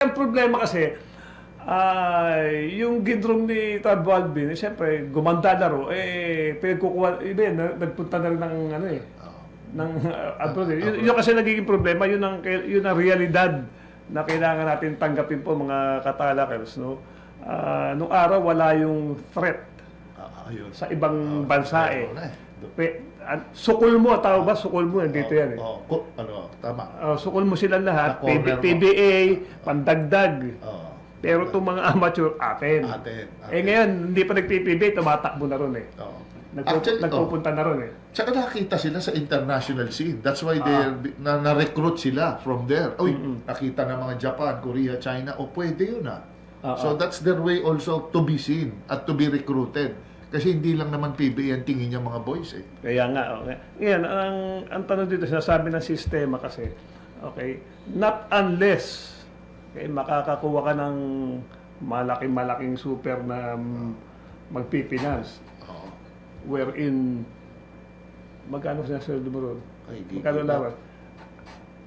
Ang problema kasi, ah, yung gindrom ni Tad Balvin, eh, siyempre, gumanda na ro, eh, pinagkukuha, iba na- nagpunta na rin ng, ano eh, ng uh, abroad. eh. Yun, yun kasi nagiging problema, yun ang, yun ang realidad na kailangan natin tanggapin po mga katalakers, no? Ah, nung araw, wala yung threat Ah, ayun. sa ibang Oo, bansa eh. na eh. Pe, an- sukol mo, tawag ba? Sukol mo, dito yan eh. Oo, ko- ano, tama. Oh, sukol mo silang lahat, PB. PBA, pandagdag. Oo. Pero itong mga amateur, atin. Atin, Eh atin. ngayon, hindi pa nag-PBA, tumatakbo na ron eh. Oo. Nagpup- Actually, oh. nagpupunta na ron eh. Tsaka nakita sila sa international scene. That's why they na, na-recruit sila from there. Uy, nakita ng mga Japan, Korea, China, o pwede yun ah. Ah, So that's their way also to be seen at to be recruited. Kasi hindi lang naman PBA ang tingin niya mga boys eh. Kaya nga, okay. Ngayon, ang, ang tanong dito, sinasabi ng sistema kasi, okay, not unless okay, makakakuha ka ng malaki-malaking super na um, magpipinance, Oo. wherein magkano sinasweldo mo ron? Ay, Magkano gigibap. lawas?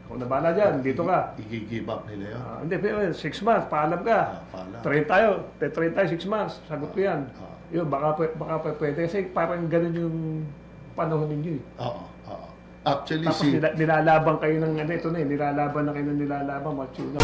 Ako na bahala dyan, dito ka. I-give up nila yun. Ah, hindi, pero 6 months, paalam ka. Ah, paalam. Train tayo, train tayo 6 months, sagot ko yan. Ah. Yun, baka, baka pwe- pwede. Kasi parang ganun yung panahon ninyo eh. Oo. Oo. Actually, Tapos si... nila, nilalaban kayo ng ano, ito na eh, nilalaban na kayo ng nilalaban, macho na.